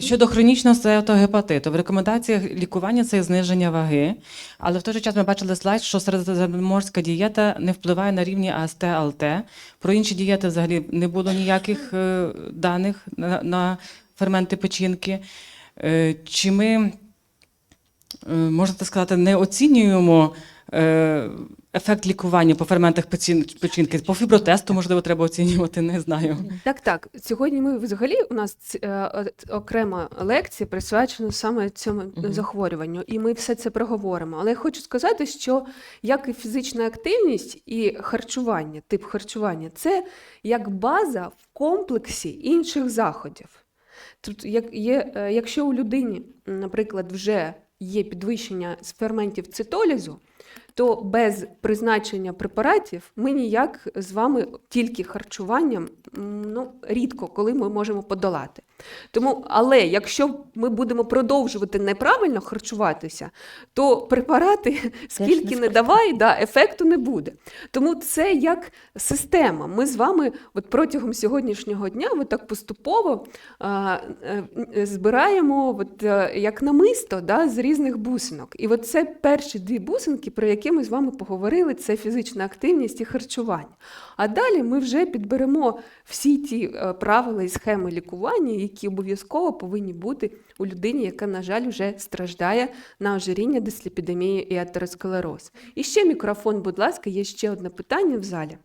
Щодо хронічного стеатогепатиту, в рекомендаціях лікування це зниження ваги, але в той же час ми бачили слайд, що середземноморська дієта не впливає на рівні АСТ, АЛТ. Про інші дієти взагалі не було ніяких е, даних на, ферменти печінки. Е, Чи ми, е, можна так сказати, не оцінюємо ефект лікування по ферментах печінки? По фібротесту, можливо, треба оцінювати, не знаю. Так, так. Сьогодні ми взагалі у нас е, окрема лекція присвячена саме цьому захворюванню, і ми все це проговоримо. Але я хочу сказати, що як і фізична активність і харчування, тип харчування, це як база в комплексі інших заходів. Тобто, як є, е, якщо у людині, наприклад, вже є підвищення з ферментів цитолізу, то без призначення препаратів ми ніяк з вами тільки харчуванням ну, рідко коли ми можемо подолати. Тому, але якщо ми будемо продовжувати неправильно харчуватися, то препарати скільки не давай, да, ефекту не буде. Тому це як система. Ми з вами от протягом сьогоднішнього дня от так поступово а, е, е, збираємо от, е, як намисто да, з різних бусинок. І от це перші дві бусинки, про які ми з вами поговорили, це фізична активність і харчування. А далі ми вже підберемо всі ті е, правила і схеми лікування, які обов'язково повинні бути у людині, яка, на жаль, вже страждає на ожиріння, дисліпідемії і атеросклероз. І ще мікрофон, будь ласка, є ще одне питання в залі.